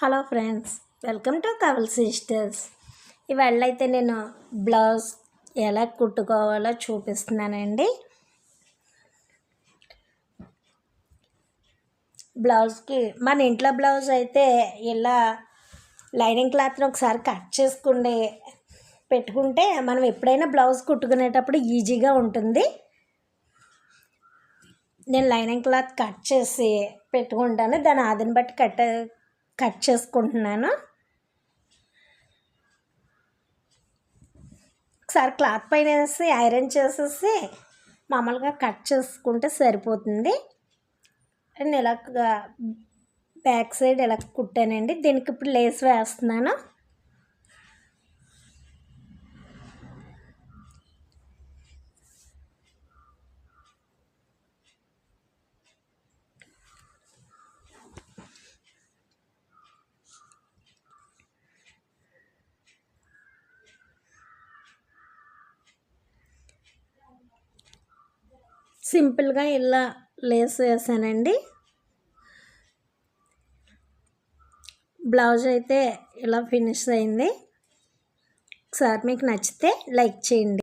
Hello friends welcome to Kaval sisters. ఇవాళ అయితే నేను బ్లౌజ్ ఎలా కుట్టుకోవాలో చూపిస్తున్నానండి. బ్లౌజ్కి మన ఇంట్లో బ్లౌజ్ అయితే ఇలా లైనింగ్ క్లాత్ని ఒకసారి కట్ చేసుకుండి పెట్టుకుంటే మనం ఎప్పుడైనా బ్లౌజ్ కుట్టుకునేటప్పుడు ఈజీగా ఉంటుంది. నేను లైనింగ్ క్లాత్ కట్ చేసి పెట్టుకుంటాను దాని ఆదిని బట్టి కట్ కట్ చేసుకుంటున్నాను. ఒకసారి క్లాత్ పైన వేసి ఐరన్ చేసేసి మామూలుగా కట్ చేసుకుంటే సరిపోతుంది. అండ్ ఇలా బ్యాక్ సైడ్ ఇలా కుట్టానండి. దీనికి ఇప్పుడు లేస్ వేస్తున్నాను. సింపుల్గా ఇలా లేస్ వేసానండి. బ్లౌజ్ అయితే ఇలా ఫినిష్ అయింది. ఒకసారి మీకు నచ్చితే లైక్ చేయండి.